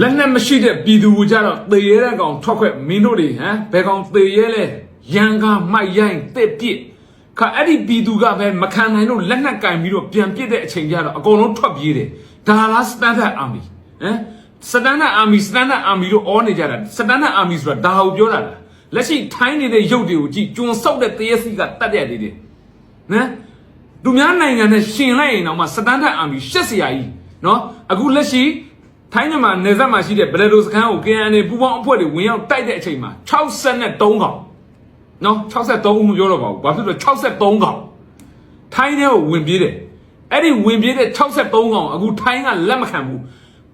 လက်နဲ့မရှိတဲ့ပြည်သူကိုကြတော့သေရဲတဲ့ကောင်ထွက်ခွက်မင်းတို့တွေဟမ်ဘယ်ကောင်သေရဲလဲရန်ကားမိုက်ရိုင်းတစ်ပြစ်ခါအဲ့ဒီပြည်သူကပဲမခံနိုင်လို့လက်နဲ့ကင်ပြီးတော့ပြန်ပြစ်တဲ့အချိန်ကြတော့အကုန်လုံးထွက်ပြေးတယ်ဒါလား standard army ဟမ် standard army standard army လို့အော်နေကြတာ standard army ဆိုတာဒါကိုပြောတာလားလက်ရှိထိုင်းနေတဲ့ရုပ်တွေကိုကြည့်ကျွန်ဆောက်တဲ့တရစီကတတ်တဲ့နေတယ်နော်သူများနိုင်ငံနဲ့ရှင်လိုက်ရင်တော့မှ standard army ရှက်စရာကြီးနော်အခုလက်ရှိ ထိုင်းမြန်မာနယ်စပ်မှာရှိတဲ့ဘလက်ဒိုစခန်းကို KNA ပူးပေါင်းအဖွဲ့တွေဝင်ရောက်တိုက်တဲ့အချိန်မှာ63ကောင်နော်63ဦးမပြောတော့ပါဘူးဘာဖြစ်လို့63ကောင်ထိုင်းထဲကိုဝင်ပြေးတယ်အဲ့ဒီဝင်ပြေးတဲ့63ကောင်အခုထိုင်းကလက်မခံဘူး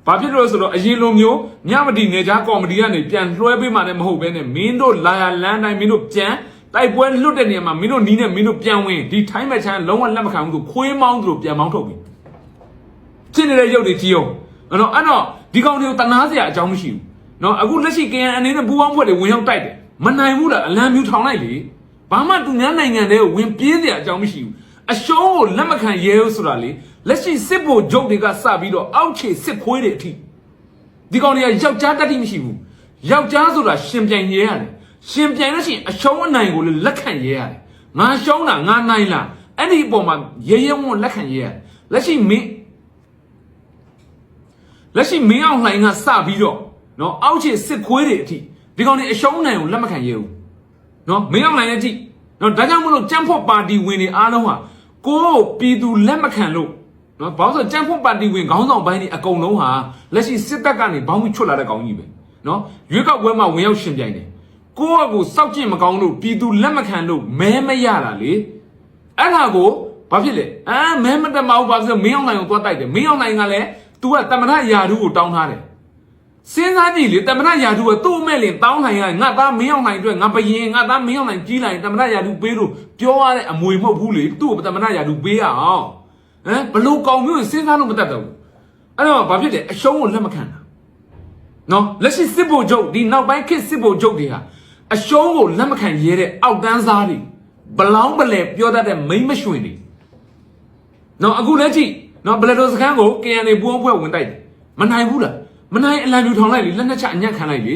ဘာဖြစ်လို့ဆိုတော့အရင်လိုမျိုးမြမတီနေကြားကော်မတီကနေပြန်လွှဲပေးမှလည်းမဟုတ်ဘဲနဲ့မင်းတို့လာရလမ်းတိုင်းမင်းတို့ပြန်တိုက်ပွဲလွတ်တဲ့နေရာမှာမင်းတို့နီးနဲ့မင်းတို့ပြန်ဝင်ဒီထိုင်းမချမ်းလုံးဝလက်မခံဘူးဆိုခွေးမောင်းသူတို့ပြန်မောင်းထုတ်ပြီဖြစ်နေတဲ့ရုပ်တွေကြည့်အောင် အဲ့တော့အဲ့တော့ဒီကောင်တွေကိုတနာစရာအကြောင်းမရှိဘူးနော်အခုလက်ရှိ KN အနေနဲ့ပူပေါင်းဖွဲ့တွေဝင်ရောက်တိုက်တယ်မနိုင်ဘူးလားအလံမျိုးထောင်လိုက်လေဘာမှသူများနိုင်ငံတွေကိုဝင်ပြေးစရာအကြောင်းမရှိဘူးအရှုံးကိုလက်မခံရဲဘူးဆိုတာလေလက်ရှိစစ်ဘိုလ်ချုပ်တွေကစပြီးတော့အောက်ခြေစစ်ဖွေးတွေအထိဒီကောင်တွေကယောက်ျားတတ်တိမရှိဘူးယောက်ျားဆိုတာရှင်ပြိုင်ရဲရတယ်ရှင်ပြိုင်လို့ရှိရင်အရှုံးအနိုင်ကိုလည်းလက်ခံရဲရတယ်ငါရှုံးတာငါနိုင်လားအဲ့ဒီအပေါ်မှာရဲရဲဝံ့လက်ခံရဲရတယ်လက်ရှိမင်း လက်ရှိမင်းအောင်လှိုင်ကစပြီးတော့နော်အောက်ခြေစစ်ခွေးတွေအထိဒီကောင်တွေအရှုံးအနိုင်ကိုလက်မခံရဲဘူးနော်မင်းအောင်လှိုင်ရဲ့အထိနော်ဒါကြောင့်မလို့ကြံ့ဖို့ပါတီဝင်တွေအားလုံးဟာကိုယ်ပြည်သူလက်မခံလို့နော်ဘာလို့ဆိုကြံ့ဖို့ပါတီဝင်ခေါင်းဆောင်ပိုင်းတွေအကုန်လုံးဟာလက်ရှိစစ်တပ်ကနေဘောင်းပြီးချွတ်လာတဲ့ကောင်ကြီးပဲနော်ရွေးကောက်ပွဲမှာဝင်ရောက်ရှင်ပြိုင်တယ်ကိုယ့်အကူစောက်ကျင့်မကောင်းလို့ပြည်သူလက်မခံလို့မဲမရတာလေအဲ့ဒါကိုဘာဖြစ်လဲအာမဲမတက်မအောင်ဘာဖြစ်လို့မင်းအောင်နိုင်ကိုသွားတိုက်တယ်မင်းအောင်နိုင်ကလည်း तू ကတမရယာဓုကိုတောင်းထားတယ်စဉ်းစားကြည့်လေတမရယာဓုကသူ့မဲ့လင်တောင်းနိုင်ရငါသားမင်းအောင်နိုင်အတွက်ငါဘယင်ငါသားမင်းအောင်နိုင်ကြီးလိုက်တမရယာဓုပေးလို့ပြောရတဲ့အမွေမဟုတ်ဘူးလေသူ့ကိုတမရယာဓုပေးရအောင်ဟမ်ဘလို့ကောင်မျိုးစဉ်းစားလို့မတတ်တော့ဘူးအဲ့တော့ဘာဖြစ်လဲအရှုံးကိုလက်မခံတာနော်လက်ရှိစစ်ဗိုလ်ချုပ်ဒီနောက်ပိုင်းခေတ်စစ်ဗိုလ်ချုပ်တွေဟာအရှုံးကိုလက်မခံရဲတဲ့အောက်တန်းစားတွေဘလောင်းဘလဲပြောတတ်တဲ့မိမ့်မရွှင်တွေနော်အခုလက်ကြည့် နော်ဘလက်တော်စခန်းကို KNA ပူအောင်ဖွဲ့ဝင်တိုက်တယ်မနိုင်ဘူးလားမနိုင်အလံပြူထောင်လိုက်လေလက်နှစ်ချက်အညံ့ခံလိုက်လေ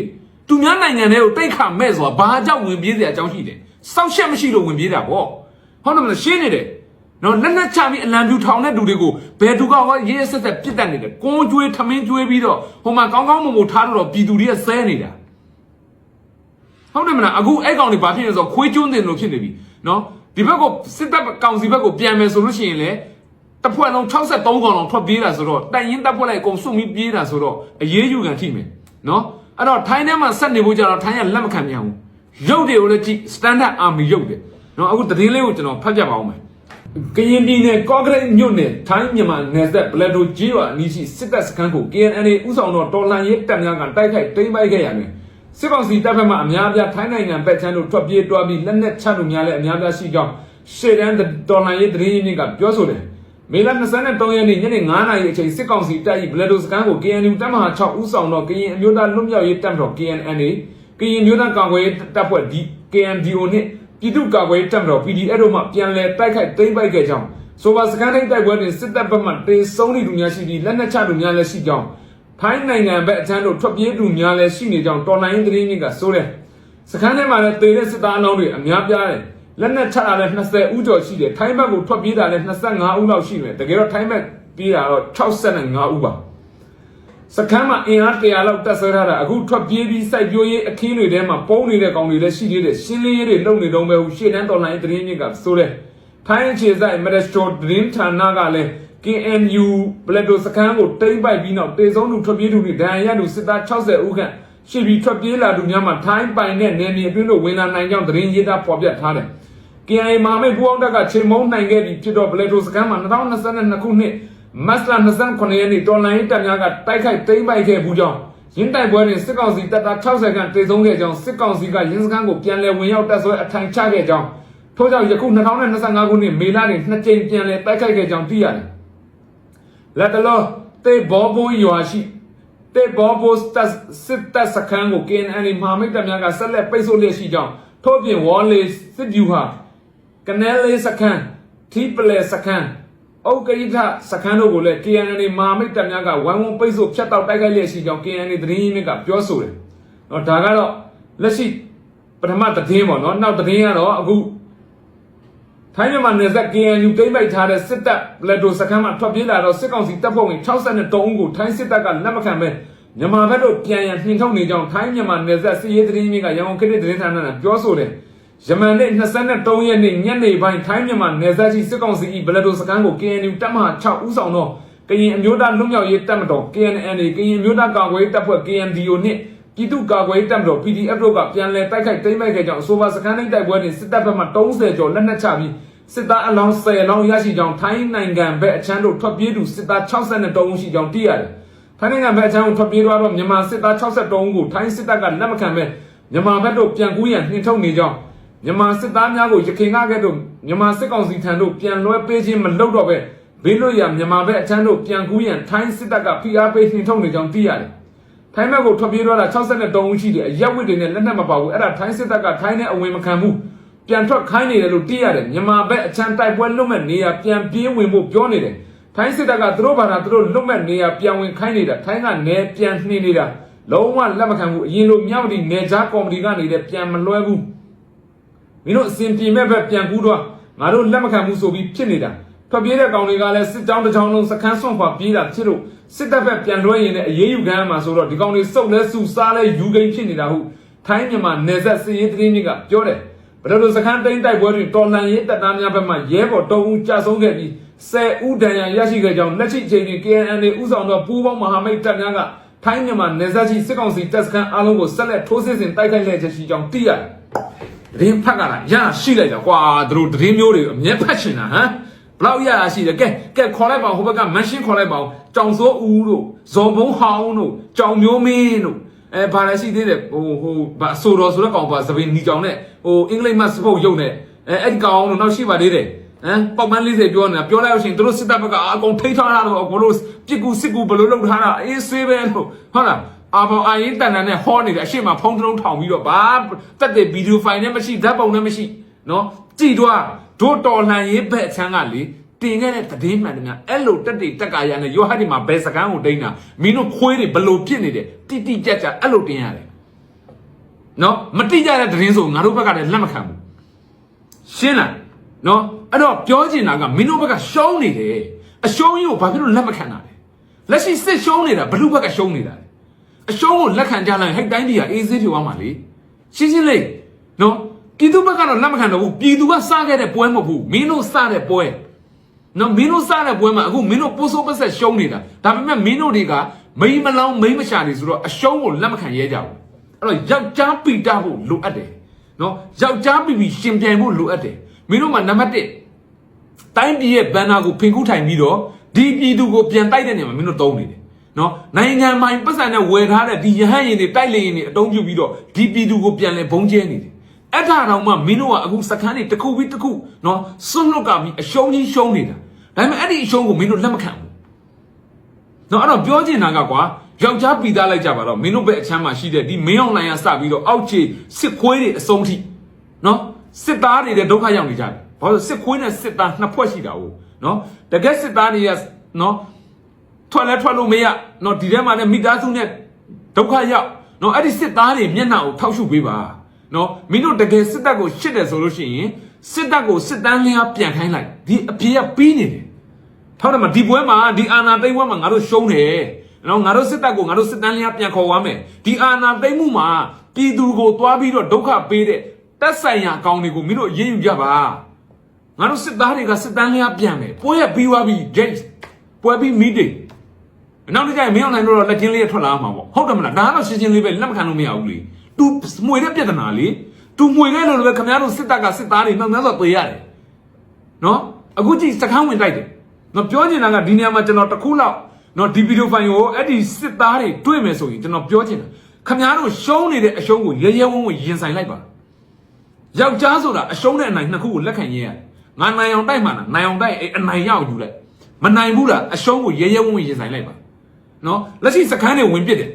သူများနိုင်ငံတွေကိုတိတ်ခါမဲ့ဆိုတာဘာကြောင့်ဝင်ပြေးစရာအကြောင်းရှိတယ်စောက်ရှက်မရှိလို့ဝင်ပြေးတာပေါ့ဟုတ်တယ်မလားရှင်းနေတယ်နော်လက်နှစ်ချပြီးအလံပြူထောင်တဲ့လူတွေကိုဘယ်သူကဟောရေးဆက်ဆက်ပြစ်တတ်နေတယ်ကွန်းကျွေးထမင်းကျွေးပြီးတော့ဟိုမှာကောင်းကောင်းမွန်မွန်ထားတော့ပြည်သူတွေကဆဲနေတာဟုတ်တယ်မလားအခုအဲ့ကောင်တွေဘာဖြစ်လဲဆိုတော့ခွေးကျွန်းတင်လို့ဖြစ်နေပြီနော်ဒီဘက်ကစစ်တပ်ကောင်စီဘက်ကိုပြန်မယ်ဆိုလို့ရှိရင်လေ တစ်ဖွဲ့လုံး63ကောင်လုံးထွက်ပြေးတာဆိုတော့တိုင်ရင်တပ်ဖွဲ့လိုက်အကုန်စုပြီးပြေးတာဆိုတော့အရေးယူခံထိမယ်နော်အဲ့တော့ထိုင်းထဲမှာဆက်နေဖို့ကြတော့ထိုင်းကလက်မခံပြန်ဘူးရုပ်တွေကိုလည်းကြည့် standard army ရုပ်တယ်နော်အခုသတင်းလေးကိုကျွန်တော်ဖတ်ပြပါဦးမယ်ကရင်ပြည်နယ်ကော့ကရိတ်မြို့နယ်ထိုင်းမြန်မာနယ်စပ်ဘလက်ဒိုဂျီရွာအနီးရှိစစ်တပ်စခန်းကို KNNA ဥဆောင်တော့တော်လှန်ရေးတပ်များကတိုက်ခိုက်တိမ်းပိုက်ခဲ့ရတယ်စစ်ကောင်စီတပ်ဖက်မှအများအပြားထိုင်းနိုင်ငံဘက်ချမ်းတို့ထွက်ပြေးတွားပြီးလက်နက်ချလို့များလဲအများအပြားရှိကြောင်းရှေ့တန်းတော်လှန်ရေးသတင်းရင်းမြစ်ကပြောဆိုတယ် မေလ23ရက်နေ့ညနေ9:00နာရီအချိန်စစ်ကောင်စီတပ်၏ဘလက်ဒိုစခန်းကို KNU တပ်မဟာ6ဦးဆောင်တော့ကရင်အမျိုးသားလွတ်မြောက်ရေးတပ်မတော် KNNA ကရင်မျိုးသားကာကွယ်ရေးတပ်ဖွဲ့ D KNDO နှင့်ပြည်သူ့ကာကွယ်ရေးတပ်မတော် PDF တို့မှပြန်လည်တိုက်ခိုက်သိမ်းပိုက်ခဲ့ကြောင်းဆိုပါစကန်တိုင်းတိုက်ပွဲတွင်စစ်တပ်ဘက်မှတေဆုံးသူများရှိပြီးလက်နက်ချသူများလည်းရှိကြောင်းထိုင်းနိုင်ငံဘက်အချမ်းတို့ထွက်ပြေးသူများလည်းရှိနေကြောင်းတော်လိုင်းသတင်းမြစ်ကဆိုတယ်စကန်ထဲမှာလည်းတေတဲ့စစ်သားအလောင်းတွေအများပြားတယ် လက်နက်ချတာလည်း20ဦးကျော်ရှိတယ်ထိုင်းဘက်ကိုထွက်ပြေးတာလည်း25ဦးလောက်ရှိတယ်တကယ်တော့ထိုင်းဘက်ပြေးတာတော့65ဦးပါစကမ်းမှာအင်အား100လောက်တက်ဆွဲထားတာအခုထွက်ပြေးပြီးစိုက်ပျိုးရေးအခင်းတွေထဲမှာပုံနေတဲ့ကောင်တွေလည်းရှိသေးတယ်ရှင်းလင်းရေးတွေလုပ်နေတော့ပဲဟိုရှေ့တန်းတော်လိုင်းသတင်းမြစ်ကဆိုတဲ့ထိုင်းအခြေစိုက်မရက်စတိုသတင်းဌာနကလည်း KNU ဘလက်ဒိုစကမ်းကိုတိမ့်ပိုက်ပြီးနောက်တေဆုံးသူထွက်ပြေးသူတွေဒဏ်ရာရသူစစ်သား60ဦးခန့်ရှိပြီးထွက်ပြေးလာသူများမှာထိုင်းပိုင်တဲ့နယ်မြေအတွင်းတို့ဝင်လာနိုင်ကြောင်းသတင်းရေးသားဖော်ပြထားတယ် KNA မဟာမိတ်ပူအောင်တက်ကချိန်မုံနိုင်ခဲ့ပြီးဖြစ်တော့ဘလက်ဒိုစကမ်းမှာ2022ခုနှစ်မတ်လ29ရက်နေ့တော်လိုင်းတပ်များကတိုက်ခိုက်သိမ်းပိုက်ခဲ့ဘူးကြောင်းရင်းတိုက်ပွဲတွင်စစ်ကောင်စီတပ်သား60ခန့်တေဆုံးခဲ့ကြောင်းစစ်ကောင်စီကရင်းစခန်းကိုပြန်လည်ဝင်ရောက်တပ်ဆွဲအထိုင်ချခဲ့ကြောင်းထို့ကြောင့်ယခု2025ခုနှစ်မေလတွင်နှစ်ကြိမ်ပြန်လည်တိုက်ခိုက်ခဲ့ကြောင်းသိရတယ်။လက်တလောတေဘောဘိုးရွာရှိတေဘောဘိုစတက်စစ်တပ်စခန်းကို KNL မဟာမိတ်တပ်များကဆက်လက်ပိတ်ဆို့လျက်ရှိကြောင်းထို့ပြင်ဝေါ်လေစစ်ဗျူဟာ ကနဲလေးစခန်းထီပလေစခန်းအုတ်ကရိထစခန်းတို့ကိုလည်း KNL မာမိတ်တပ်များကဝိုင်းဝန်းပိတ်ဆို့ဖျက်တောက်တိုက်ခိုက်လျက်ရှိကြောင်း KNL သတင်းရင်းမြစ်ကပြောဆိုတယ်။နော်ဒါကတော့လက်ရှိပထမသတင်းပေါ့နော်နောက်သတင်းကတော့အခုထိုင်းမြန်မာနယ်စပ် KNU တိမ့်ပိုက်ထားတဲ့စစ်တပ်လက်ဒိုစခန်းမှာထွက်ပြေးလာတော့စစ်ကောင်စီတပ်ဖွဲ့ဝင်63ဦးကိုထိုင်းစစ်တပ်ကလက်မခံပဲမြန်မာဘက်တို့ပြန်ရန်နှင်ထုတ်နေကြောင်းထိုင်းမြန်မာနယ်စပ်စစ်ရေးသတင်းမြစ်ကရန်ကုန်ခေတ်သတင်းဌာနကပြောဆိုတယ်။ ယမန်နေ့23ရက်နေ့ညနေပိုင်းထိုင်းမြန်မာနယ်စပ်ရှိစစ်ကောင်စီ၏ဘလက်ဒိုစခန်းကို KNU တပ်မဟာ6ဦးဆောင်သောကရင်အမျိုးသားလွတ်မြောက်ရေးတပ်မတော် KNNA ကရင်အမျိုးသားကာကွယ်ရေးတပ်ဖွဲ့ KNDO နှင့်ပြည်သူ့ကာကွယ်ရေးတပ်မတော် PDF တို့ကပြန်လည်တိုက်ခိုက်သိမ်းပိုက်ခဲ့ကြောင်းအဆိုပါစခန်းတိုက်ပွဲတွင်စစ်တပ်ဘက်မှ30ကျော်လက်နက်ချပြီးစစ်သားအလောင်း10လောင်းရရှိကြောင်းထိုင်းနိုင်ငံဘက်အချမ်းတို့ထွက်ပြေးသူစစ်သား62ဦးရှိကြောင်းသိရတယ်။ထိုင်းနိုင်ငံဘက်အချမ်းကိုထွက်ပြေးသွားတော့မြန်မာစစ်သား62ဦးကိုထိုင်းစစ်တပ်ကလက်မခံပဲမြန်မာဘက်တို့ပြန်ကူးရန်နှင်ထုတ်နေကြောင်း မြန်မာစစ်သားများကိုရခိုင်ကကဲ့သို့မြန်မာစစ်ကောင်စီထံတို့ပြန်လွှဲပေးခြင်းမလုပ်တော့ပဲဘေးလွတ်ရာမြန်မာဘက်အချမ်းတို့ပြန်ကူးရန်ထိုင်းစစ်တပ်ကဖိအားပေးနှင်ထုတ်နေကြောင်းသိရတယ်။ထိုင်းဘက်ကိုထွက်ပြေးသွားတာ62ဦးရှိတယ်အရက်ဝစ်တွေနဲ့လက်နက်မပါဘူးအဲ့ဒါထိုင်းစစ်တပ်ကထိုင်းနဲ့အဝင်မခံဘူးပြန်ထွက်ခိုင်းနေတယ်လို့သိရတယ်မြန်မာဘက်အချမ်းတိုက်ပွဲလွတ်မဲ့နေရာပြန်ပြေးဝင်ဖို့ပြောနေတယ်ထိုင်းစစ်တပ်ကသူတို့ဘာသာသူတို့လွတ်မဲ့နေရာပြန်ဝင်ခိုင်းနေတာထိုင်းကနေပြန်နှင်းနေတာလုံးဝလက်မခံဘူးအရင်လိုမြောက်ဒီနေကြားကော်မတီကနေလည်းပြန်မလွှဲဘူး မင်းတို့အစဉ်ပြေမဲ့ဘက်ပြန်ကူးတော့ငါတို့လက်မခံဘူးဆိုပြီးဖြစ်နေတာထွက်ပြေးတဲ့ကောင်တွေကလည်းစစ်ကြောင်းတစ်ကြောင်းလုံးစခန်းဆွန့်ခွာပြေးတာဖြစ်လို့စစ်တပ်ဘက်ပြန်လွှဲရင်လည်းအရေးယူခံရမှာဆိုတော့ဒီကောင်တွေစုပ်လဲစုစားလဲယူကိန်းဖြစ်နေတာဟုတ်ထိုင်းမြန်မာနယ်စပ်စစ်ရေးသတင်းတွေကပြောတယ်ဘယ်လိုစခန်းတိန်တိုက်ပွဲတွင်တော်လန်ရေးတပ်သားများဘက်မှရဲဘော်တုံးဦးကြာဆုံးခဲ့ပြီး10ဦးဒဏ်ရာရရှိခဲ့ကြောင်းလက်ရှိချိန်တွင် KNL ဦးဆောင်သောပူးပေါင်းမဟာမိတ်တပ်များကထိုင်းမြန်မာနယ်စပ်ရှိစစ်ကောင်စီတပ်စခန်းအားလုံးကိုဆက်လက်ထိုးစစ်ဆင်တိုက်ခိုက်လျက်ရှိကြောင်းသိရတယ်။ သတင်းဖတ်ကလာရရှိလိုက်တာကွာသူတို့သတင်းမျိုးတွေအမျက်ဖတ်ချင်တာဟမ်ဘလောက်ရရရှိတယ်ကဲကဲခေါ်လိုက်ပါဟိုဘက်ကမန်ရှင်းခေါ်လိုက်ပါဦးကြောင်စိုးဦးတို့ဇော်ဘုံဟောင်းတို့ကြောင်မျိုးမင်းတို့အဲဘာလဲရှိသေးတယ်ဟိုဟိုဘာဆိုတော်ဆိုတဲ့ကောင်ပါသပင်ညီကြောင်နဲ့ဟိုအင်္ဂလိပ်မတ်စပုတ်ရုပ်နဲ့အဲအဲ့ဒီကောင်တို့နောက်ရှိပါသေးတယ်ဟမ်ပေါက်ပန်း40ပြောနေတာပြောလိုက်လို့ရှိရင်တို့စစ်တပ်ဘက်ကအကုန်ထိထားတာတော့အကုန်လုံးပြစ်ကူစစ်ကူဘယ်လိုလုပ်ထားတာအေးဆေးပဲလို့ဟုတ်လား အာဘောင်အရင်တန်တန်နဲ့ဟောနေတယ်အရှိမဖုံးတုံးထောင်ပြီးတော့ဘာတက်တဲ့ဗီဒီယိုဖိုင်နဲ့မရှိဓာတ်ပုံနဲ့မရှိနော်ကြည်တော့ဒို့တော်လှန်ရေးဘက်အချမ်းကလေတင်ခဲ့တဲ့တည်င်းမှန်တယ်များအဲ့လိုတက်တေတက်ကာရနဲ့ယောဟတ်ဒီမှာဘယ်စကန်းကိုတိန်းတာမင်းတို့ခွေးတွေဘလို့ဖြစ်နေတယ်တိတိကြက်ကြက်အဲ့လိုတင်ရတယ်နော်မတိကြတဲ့တည်င်းဆိုငါတို့ဘက်ကလည်းလက်မခံဘူးရှင်းလားနော်အဲ့တော့ပြောချင်တာကမင်းတို့ဘက်ကရှုံးနေတယ်အရှုံးကြီးကိုဘာဖြစ်လို့လက်မခံတာလဲလက်ရှိစစ်ရှုံးနေတာဘလူဘက်ကရှုံးနေတာလဲ အရှုံးကိုလက်ခံကြလိုက်ဟိတ်တိုင်းပြည်ကအေးဆေးဖြေသွားမှာလေရှင်းရှင်းလေးနော်ပြည်သူဘက်ကတော့လက်မခံတော့ဘူးပြည်သူကစားခဲ့တဲ့ပွဲမဟုတ်ဘူးမင်းတို့စားတဲ့ပွဲနော်မင်းတို့စားတဲ့ပွဲမှာအခုမင်းတို့ပိုးဆိုးပဆက်ရှုံးနေတာဒါပေမဲ့မင်းတို့တွေကမိမလောင်းမိမရှာနေဆိုတော့အရှုံးကိုလက်မခံရဲကြဘူးအဲ့တော့ယောက်ျားပီတာဖို့လိုအပ်တယ်နော်ယောက်ျားပီပီရှင်ပြိုင်ဖို့လိုအပ်တယ်မင်းတို့မှာနံပါတ်1တိုင်းပြည်ရဲ့ဘန်နာကိုဖင်ကူးထိုင်ပြီးတော့ဒီပြည်သူကိုပြန်တိုက်တဲ့နေရာမှာမင်းတို့တုံးနေတယ် နော်နိုင်ငံမိုင်ပတ်စံနဲ့ဝယ်ထားတဲ့ဒီရဟန်းရင်တွေတိုက်လေရင်တွေအတုံးပြုပြီးတော့ဒီပြည်သူကိုပြန်လဲဘုံကျဲနေတယ်အဲ့ဒါတော့မှမင်းတို့ကအခုစကန်းတွေတစ်ခုပြီးတစ်ခုနော်စွန့်လွတ်ကပြီးအရှုံးကြီးရှုံးနေတာဒါပေမဲ့အဲ့ဒီအရှုံးကိုမင်းတို့လက်မခံဘူးနော်အဲ့တော့ပြောချင်တာကကွာယောက်ျားပီသားလိုက်ကြပါတော့မင်းတို့ဘက်အချမ်းမှာရှိတဲ့ဒီမင်းအောင်လိုင်ရစပြီးတော့အောက်ခြေစစ်ခွေးတွေအစုံထိနော်စစ်သားတွေတဲ့ဒုက္ခရောက်နေကြတယ်ဘာလို့စစ်ခွေးနဲ့စစ်သားနှစ်ဖွဲ့ရှိတာ ਉਹ နော်တကယ်စစ်သားတွေကနော် ထွက်လဲထွက်လို့မရနော်ဒီထဲမှာလည်းမိသားစုနဲ့ဒုက္ခရောက်နော်အဲ့ဒီစစ်သားတွေမျက်နှာကိုထောက်ရှုပေးပါနော်မင်းတို့တကယ်စစ်တပ်ကိုရှစ်တယ်ဆိုလို့ရှိရင်စစ်တပ်ကိုစစ်တမ်းလျားပြန်ခိုင်းလိုက်ဒီအပြေကပြီးနေတယ်ထောက်တယ်မဒီပွဲမှာဒီအာနာသိမ့်ပွဲမှာငါတို့ရှုံးတယ်နော်ငါတို့စစ်တပ်ကိုငါတို့စစ်တမ်းလျားပြန်ခေါ်သွားမယ်ဒီအာနာသိမ့်မှုမှာပြည်သူကိုတွားပြီးတော့ဒုက္ခပေးတဲ့တက်ဆိုင်ရာအကောင်တွေကိုမင်းတို့အေးအေးယူကြပါငါတို့စစ်သားတွေကစစ်တမ်းလျားပြန်မယ်ပွဲရပြီးသွားပြီ James ပွဲပြီး meeting နောက်တစ်ကြိမ်မင်းအောင်နိုင်တော့လက်ချင်းလေးထွက်လာမှာပေါ့ဟုတ်တယ်မလားဒါကတော့ရှင်းရှင်းလေးပဲလက်မခံလို့မရဘူးလေ तू မှွေတဲ့ပြဿနာလေ तू မှွေခဲ့လို့လည်းခင်ဗျားတို့စစ်တပ်ကစစ်သားတွေမှန်မှန်ဆိုပေးရတယ်နော်အခုကြည့်စကန်းဝင်တိုက်တယ်နော်ပြောချင်တာကဒီနေရာမှာကျွန်တော်တခုလောက်နော်ဒီဗီဒီယိုဖိုင်ကိုအဲ့ဒီစစ်သားတွေတွေ့မယ်ဆိုရင်ကျွန်တော်ပြောချင်တာခင်ဗျားတို့ရှုံးနေတဲ့အရှုံးကိုရဲရဲဝံ့ဝံ့ရင်ဆိုင်လိုက်ပါယောက်ျားဆိုတာအရှုံးတဲ့အနိုင်နှစ်ခုကိုလက်ခံရရတယ်ငါနိုင်အောင်တိုက်မှလားနိုင်အောင်တိုက်အဲ့အနိုင်ရအောင်ယူလိုက်မနိုင်ဘူးလားအရှုံးကိုရဲရဲဝံ့ဝံ့ရင်ဆိုင်လိုက်ပါ နော်လက်ရှိစကန်းတွေဝင်ပစ်တယ်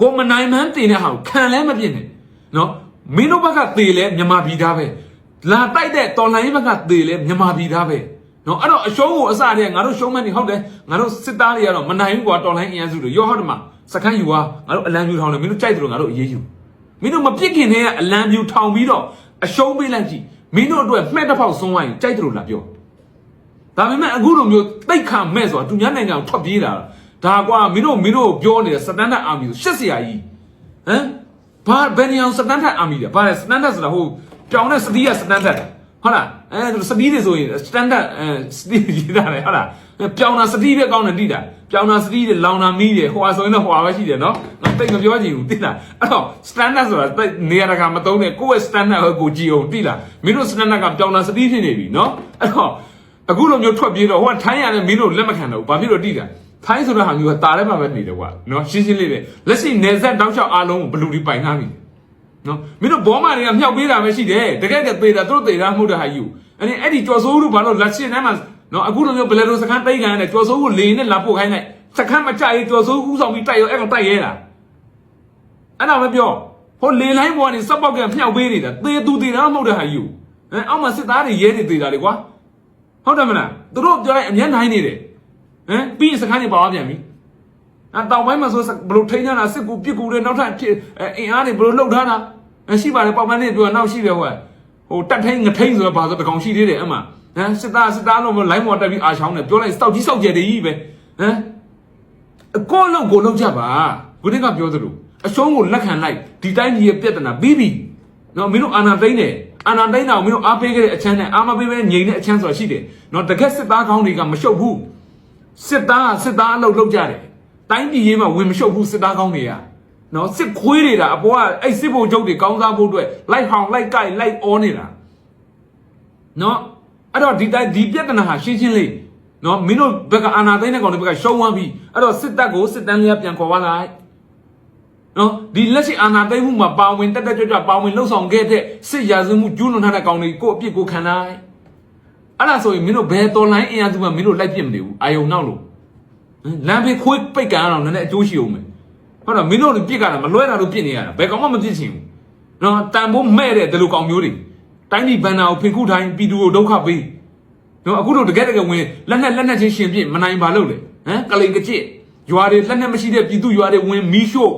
ကိုမနိုင်မှန်းတင်တဲ့ဟာကိုခံလဲမပြစ်နဲ့နော်မင်းတို့ဘက်ကသေလဲမြန်မာပြည်သားပဲလာတိုက်တဲ့တော်လိုင်းဘက်ကသေလဲမြန်မာပြည်သားပဲနော်အဲ့တော့အရှုံးကိုအစတည်းကငါတို့ရှုံးမှန်းနေဟုတ်တယ်ငါတို့စစ်သားတွေကတော့မနိုင်ဘူးကွာတော်လိုင်းအင်အားစုတွေရောဟုတ်တယ်မစခန်းယူွားငါတို့အလံပြူထောင်တယ်မင်းတို့ကြိုက်တယ်လို့ငါတို့အေးအေးယူမင်းတို့မပြစ်ခင်တည်းကအလံပြူထောင်ပြီးတော့အရှုံးပေးလိုက်ကြည့်မင်းတို့အတွက်မှဲ့တစ်ဖောက်ဆုံးသွားရင်ကြိုက်တယ်လို့လာပြော ဒါပေမဲ့အခုလိုမျိုးတိတ်ခါမဲ့ဆိုတာသူများနိုင်ငံကိုထွက်ပြေးတာဒါကွာမင်းတို့မင်းတို့ပြောနေတဲ့စတန်ဒတ်အာမီကိုရှက်စရာကြီးဟမ်ဘာဘယ်နေအောင်စတန်ဒတ်အာမီလဲဘာလဲစတန်ဒတ်ဆိုတာဟိုပြောင်းတဲ့စတီးကစတန်ဒတ်ဟုတ်လားအဲစတီးတွေဆိုရင်စတန်ဒတ်အဲစတီးရေးတာလေဟုတ်လားပြောင်းတာစတီးပဲကောင်းတယ်တိတာပြောင်းတာစတီးတွေလောင်တာမီးတွေဟိုဟာဆိုရင်တော့ဟိုဟာပဲရှိတယ်နော်ငါတိတ်မပြောချင်ဘူးတိလားအဲ့တော့ standard ဆိုတာတိတ်နေရာတကာမသုံးနဲ့ကိုယ့်ရဲ့ standard ကိုကိုကြည့်အောင်တိလားမင်းတို့ standard ကပြောင်းတာစတီးဖြစ်နေပြီနော်အဲ့တော့ အခုလိုမျိုးထွက်ပြေးတော့ဟိုကထိုင်းရတယ်မင်းတို့လက်မခံတော့ဘူးဘာဖြစ်လို့တိတာထိုင်းဆိုတဲ့ဟာမျိုးကတာထဲမှာပဲနေတယ်ကွာနော်ရှင်းရှင်းလေးပဲလက်ရှိနေဆက်တောက်လျှောက်အားလုံးကိုဘလူတွေပိုင်ထားပြီနော်မင်းတို့ဘောမတွေကမြောက်ပေးတာပဲရှိတယ်တကယ်တည်းသေးတာသူတို့သေးတာမဟုတ်တဲ့ဟာယူအဲ့ဒီအဲ့ဒီကြော်စိုးတို့ဘာလို့လက်ရှင်ထဲမှာနော်အခုလိုမျိုးဘယ်လိုလိုစခန်းတိတ်ခံရတယ်ကြော်စိုးကိုလေနဲ့လာပို့ခိုင်းလိုက်စခန်းမကြရေးကြော်စိုးဦးဆောင်ပြီးတိုက်ရောအဲ့ကောင်တိုက်ရဲတာအဲ့ဒါမပြောဟိုလေလိုင်းဘောကနေစက်ပေါက်ကမြောက်ပေးနေတာသေသူသေးတာမဟုတ်တဲ့ဟာယူဟမ်အောက်မှာစစ်သားတွေရဲတွေသေးတာလေကွာ ဟုတ်တယ်မလားသူတို့ပြောလိုက်အမျက်နိုင်နေတယ်ဟမ်ပြီးရင်စခန်းတွေပါသွားပြန်ပြီအတောင်ပိုင်းမှာဆိုဘလို့ထိန်းထားတာစစ်ကူပြစ်ကူတွေနောက်ထပ်အင်အားတွေဘလို့လှုပ်ထားတာရှိပါတယ်ပေါက်ပန်းနေပြောနောက်ရှိတယ်ဟိုဟိုတက်ထိန်ငထိန်ဆိုတော့ဘာဆိုတကောင်ရှိသေးတယ်အမှဟမ်စစ်သားစစ်သားလုံးလိုင်းမော်တက်ပြီးအာချောင်းနဲ့ပြောလိုက်စောက်ကြီးစောက်ကျယ်တည်းကြီးပဲဟမ်အကောလုံးကိုလုံးကြပါဘုရင်ကပြောသလိုအရှုံးကိုလက်ခံလိုက်ဒီတိုင်းကြီးရဲ့ပြဿနာပြီးပြီ နော်မင်းတို့အာနာသိမ့်တယ်အာနာသိမ့်တာကိုမင်းတို့အားပေးခဲ့တဲ့အချမ်းနဲ့အာမပေးပဲငြိမ်တဲ့အချမ်းဆိုတာရှိတယ်နော်တကက်စစ်သားကောင်းတွေကမရှုပ်ဘူးစစ်သားစစ်သားအလုပ်လုပ်ကြတယ်တိုင်းပြည်ရေးမှာဝင်မရှုပ်ဘူးစစ်သားကောင်းတွေကနော်စစ်ခွေးတွေတာအပေါ်ကအဲ့စစ်ဘုံချုပ်တွေကောင်းစားဖို့အတွက်လိုက်ဟောင်လိုက်ကြိုက်လိုက်အောနေတာနော်အဲ့တော့ဒီတိုင်းဒီပြဿနာဟာရှင်းရှင်းလေးနော်မင်းတို့ဘက်ကအာနာသိန်းတဲ့ကောင်တွေဘက်ကရှုံးသွားပြီအဲ့တော့စစ်တပ်ကိုစစ်တမ်းလေးပြန်ခေါ်ပါလိုက် နော်ဒီလက်ရှိအာနာသိန်းမှုမှာပါဝင်တက်တက်ကြွကြွပါဝင်လှုပ်ဆောင်ခဲ့တဲ့စစ်ရာဇဝမှုကျူးလွန်ထားတဲ့ကောင်တွေကိုအပြစ်ကိုခံလိုက်အဲ့ဒါဆိုရင်မင်းတို့ဘယ်တော်လိုင်းအင်အားစုမှမင်းတို့လိုက်ပြစ်မနေဘူးအာယုံနောက်လို့လမ်းဘေးခွေးပိတ်ကန်အောင်လည်းအကျိုးရှိအောင်မယ်ဟုတ်တော့မင်းတို့ပြစ်ကြတာမလွဲတာလို့ပြစ်နေရတာဘယ်ကောင်မှမပြစ်ချင်ဘူးနော်တန်ဖိုးမဲ့တဲ့ဒီလိုကောင်မျိုးတွေတိုင်းပြည်ဘန်နာကိုဖင်ခုထိုင်းပြည်သူကိုဒုက္ခပေးနော်အခုတို့တကယ်တကယ်ဝင်လက်နဲ့လက်နဲ့ချင်းရှင်ပြစ်မနိုင်ပါလို့လေဟမ်ကလိန်ကကြစ်ရွာတွေလက်နဲ့မရှိတဲ့ပြည်သူရွာတွေဝင်မီးရှို့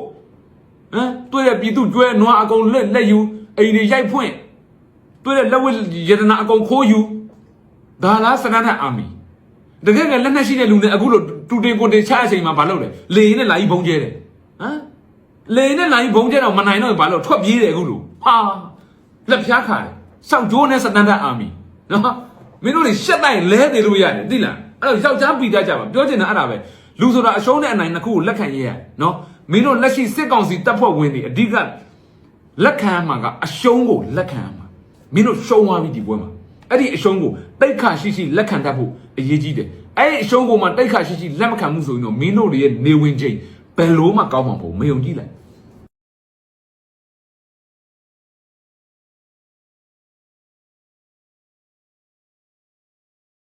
ဟမ်တွေ့တဲ့ပြည်သူကျွဲနွားအကုန်လက်လက်ယူအိမ်တွေရိုက်ဖွင့်တွေ့တဲ့လက်ဝဲယတနာအကုန်ခိုးယူဒါလားစနတ်အာမီတကယ်ကလက်နဲ့ရှိတဲ့လူနဲ့အခုလိုတူတင်ကိုတင်ချအချိန်မှာမလုပ်လဲလေရင်နဲ့လာကြီးဘုံကျဲတယ်ဟမ်လေရင်နဲ့လာကြီးဘုံကျဲတော့မနိုင်တော့ဘာလို့ထွက်ပြေးတယ်အခုလိုဟာလက်ဖျားခါတယ်စောက်ကြိုးနဲ့စတန်ဒတ်အာမီနော်မင်းတို့တွေရှက်တိုင်းလဲနေလို့ရတယ်သိလားအဲ့တော့ယောက်ျားပီတတ်ကြပါပြောချင်တာအဲ့ဒါပဲ လူဆိုတာအရှုံးနဲ့အနိုင်နှစ်ခုကိုလက်ခံရရနော်မင်းတို့လက်ရှိစစ်ကောင်စီတပ်ဖွဲ့ဝင်တွေအဓိကလက်ခံမှာကအရှုံးကိုလက်ခံမှာမင်းတို့ရှုံးသွားပြီဒီပွဲမှာအဲ့ဒီအရှုံးကိုတိတ်ခါရှိရှိလက်ခံတတ်ဖို့အရေးကြီးတယ်အဲ့ဒီအရှုံးကိုမှတိတ်ခါရှိရှိလက်မခံမှုဆိုရင်တော့မင်းတို့တွေရဲ့နေဝင်ချိန်ဘယ်လို့မှကောင်းမှာမဟုတ်မယုံကြည်လိုက်